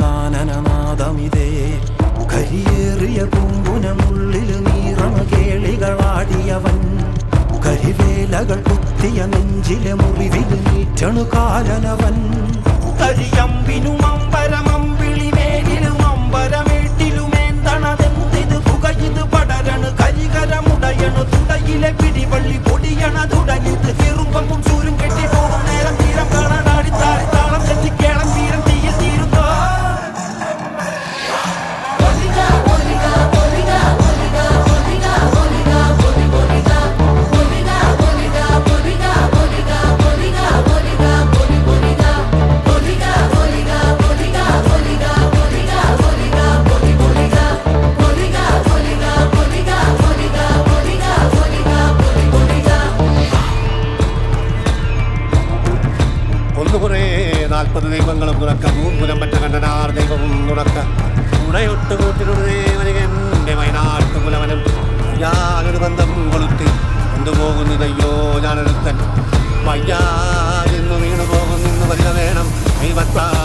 കാനനനാദമിതേ കരിയേറിയ പൂമ്പുനമുള്ളിൽ നീറണ കേളികളാടിയവൻ കരിവേലകൾ കുത്തിയ നെഞ്ചിലെ മുറിവിൽ നീറ്റണു കാലനവൻ കരിയമ്പിനും ദൈവങ്ങളും തുറക്ക മൂന്നുലം പറ്റ കണ്ടനാർ ദൈവവും തുറക്ക. ഉടയൊട്ട് കൂട്ടിനൊരു എന്റെ വയനാട്ടു കുലവനം. ഞാനൊരു ബന്ധം കൊളുത്തി കൊണ്ടുപോകുന്നതയ്യോ ഞാനൊരുത്തൻ. വയ്യാ എന്ന് വീണു പോകുന്നു വരിക വേണം ദൈവത്താന്മാരെ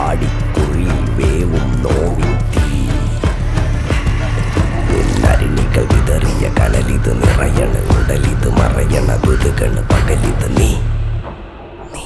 ആടിക്കുഴി വേവും നോവിൻ തീ. എന്നരുണികൾ വിതറിയ കടലിത് നിറയണ് ഉടലിത് മറയണ കൊതുകണ് പകലിത് നീ നീ.